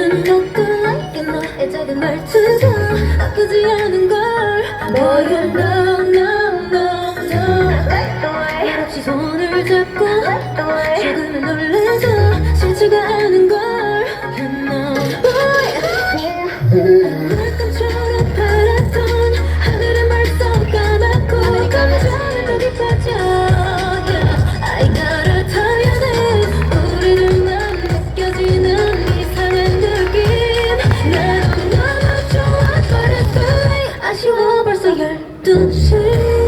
나는 가끔의 너의 작은 말투가 아프지 않은 걸. Boy you know no no no 말없이 손을 잡고 조금은 놀라 的罪